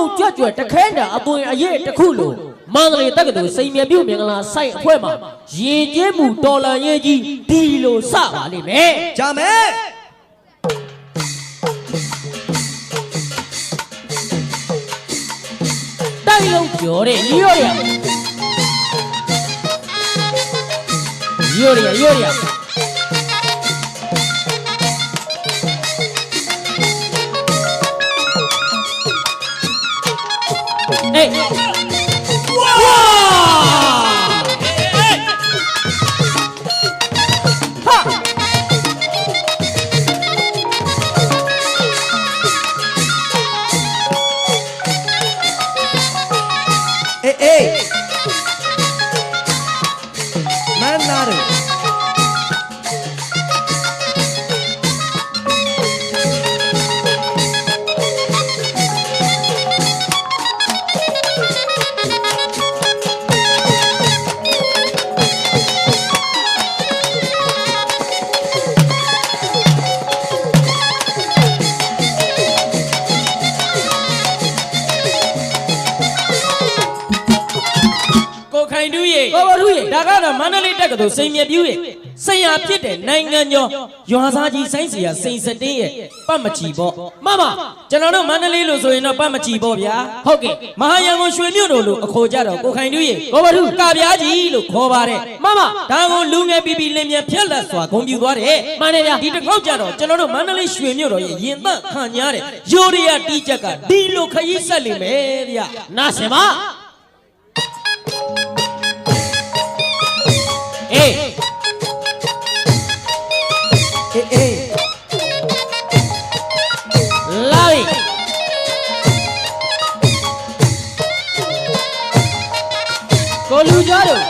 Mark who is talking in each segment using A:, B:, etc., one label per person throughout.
A: ုံကြွကြွတခဲတာအသွင်အရေးတစ်ခုလိုမန္တလေးတက္ကသိုလ်စိန်မြပြုတ်မင်္ဂလာဆိုင်အဖွဲ့မှာရင်ကျင်းမှုတော်လန်ရေးကြီးဒီလိုစပါလိမ့်မယ်
B: ကြမယ်
A: တိုက်လုံးပြောတဲ့ရော့ရရော့ရရော့ရ အေး
C: ကို
A: ဘရူရေ
C: ဒါကတော့မန္တလေးတက္ကသိုလ်စိန်မြပြူးရေစိန်ရဖြစ်တဲ့နိုင်ငံကျော်ရွာသားကြီးဆိုင်းစီရစိန်စတင်းရဲ့ပတ်မချီပေါ့
A: မမ
C: ကျွန်တော်တို့မန္တလေးလို့ဆိုရင်တော့ပတ်မချီပေါ့ဗျာ
A: ဟုတ်ကဲ့
C: မဟာရန်ကုန်ရွှေမြို့တို့လို့အခေါ်ကြတော့ကိုခိုင်တူးရေ
A: ကိုဘရူ
C: ကဗျာကြီးလို့ခေါ်ပါတယ်
A: မမ
C: ဒါကိုလူငယ်ပီပီလင်မြန်ဖြက်လက်စွာဂုံပြူသွားတယ်
A: မှန်တယ်ဗျာ
C: ဒီတစ်ခေါက်ကြတော့ကျွန်တော်တို့မန္တလေးရွှေမြို့တော်ရဲ့ရင်သက်ခံညားတဲ့ယိုရီယာတီးချက်ကဒီလိုခရီးဆက်လိမ့်မယ်ဗျ
A: နားစင်ပါ အေး
B: အေးအေး
A: လာပြီကိုလူကြတို့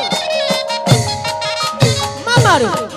A: မမတို့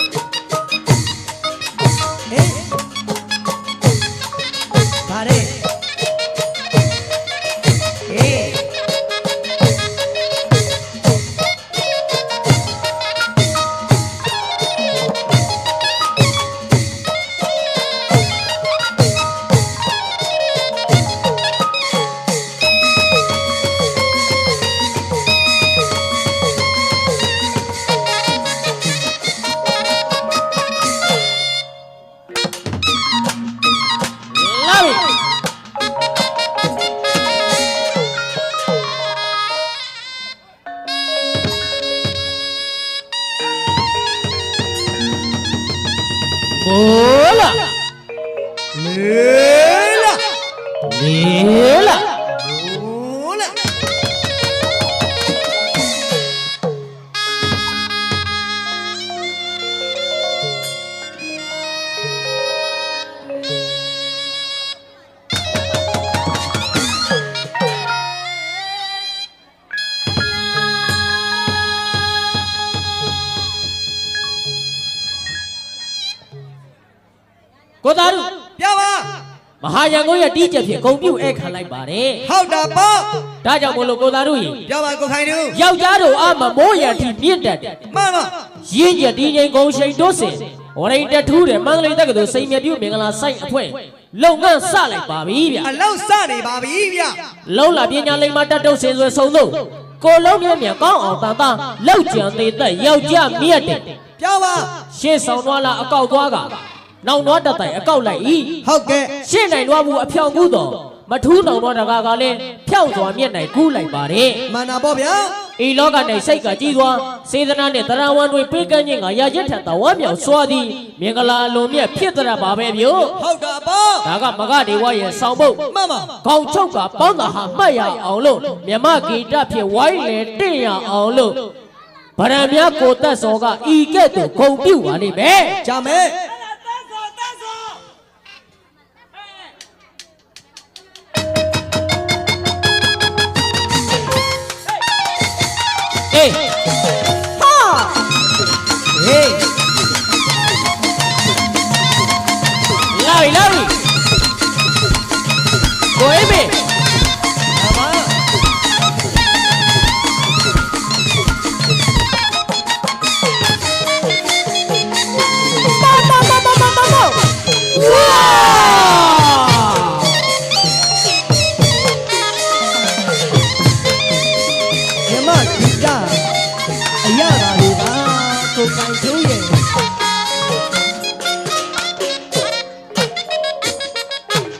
A: မိုးလာ
B: လေ
A: သားတို့
B: ပြပါ
A: မဟာရန်ကုန်ရဲ့တီးချက်ဖြင့်ဂုံပြုတ်ဧခံလိုက်ပါတယ်
B: ဟုတ်တာပေါ့
A: ဒါကြောင့်မို့လို့ကိုသားတို့ရေ
B: ပြပါကိုခိုင်တို့
A: ယောက်ျားတို့အမမိုးရန်ထိမြင့်တက်တယ်
B: မမ
A: ရင်းကျက်တီးငိမ်ကုန်ရှိန်တို့စင်ဝရိတ်တထူးတယ်မန္တလေးတက္ကသိုလ်စိန်မြပြုမင်္ဂလာဆိုင်အဖွဲ့လုပ်ငန်းစလိုက်ပါပြီဗျ
B: အလောက်စနေပါပြီဗျ
A: လုံးလာပညာလိမ္မာတက်တုတ်စင်ဆွဲဆုံးသုံးကိုလုံးမြတ်မြတ်ကောင်းအောင်တန်တန်လောက်ကြံသေးသက်ယောက်ျားမြတ်တယ်
B: ပြပါ
A: ရှေ့ဆောင်သွားလာအကောက်သွားက နောင်သွားတတ်တိုင်အကောက်လိုက်ဤ
B: ဟုတ်ကဲ့
A: ရှေ့နိုင်သွားဘူးအဖြောင်ကူးတော်မထူးနောင်သွားတကားကလည်းဖြောက်စွာမြက်နိုင်ကူးလိုက်ပါတယ်
B: မန္နာပေါ့ဗျာ
A: ဤလောက၌စိတ်ကကြီးစွာစေတနာနှင့်တရားဝန်တွေပေးကမ်းခြင်းကရာချက်ထံတော်ဝမ်းမြောက်စွာသည်မင်္ဂလာအလွန်မြတ်ဖြစ်တတ်ပါပဲမျိုး
B: ဟုတ်တာပေါ့
A: ဒါကမဂဒေဝရဲ့ဆောင်ဖို့
B: မမ
A: ခေါင်းချုပ်ကပေါင်းတာဟာမှတ်ရအောင်လို့မြမဂီတဖြင့်ဝိုင်းလေတင့်ရအောင်လို့ဗရံမြတ်ကိုတက်စောကဤကဲ့သို့ဂုံပြုပါလိမ့်မယ်
B: ကြမယ်
A: ဟေး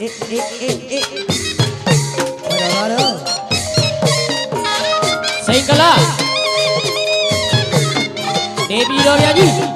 A: အေးအေးအေး
B: အေးဘာ
A: လာလာစိတ်ကလာနေပြည်တော်ဗျာကြီး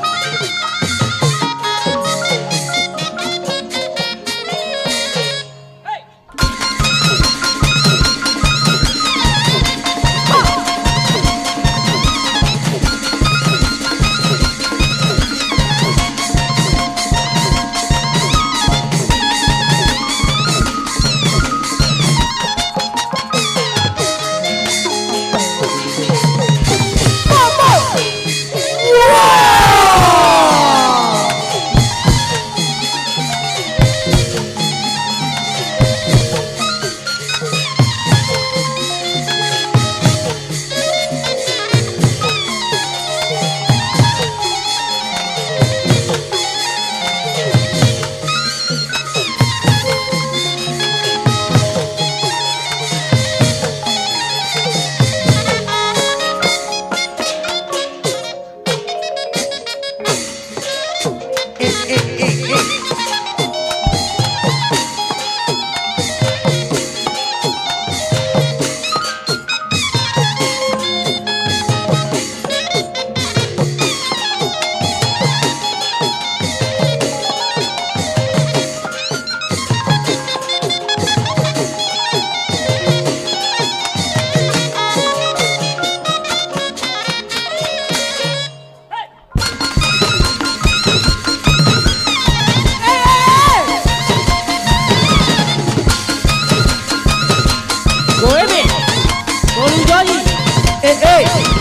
B: အေးအေး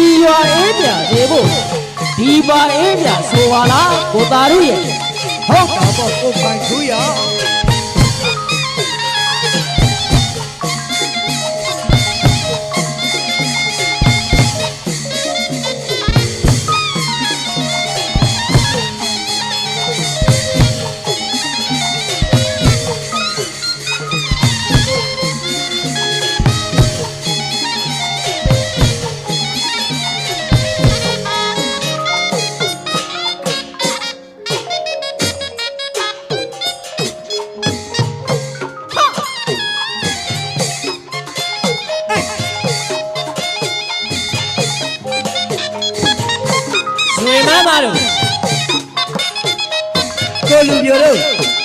A: ဤရွာအေးမြနေဖို့ဒီပါအေးမြဆိုပါလားကိုသားတို့ရဲ့
B: ဟုတ်တာပေါ့ကိုပိုင်သူရ ကိုလူ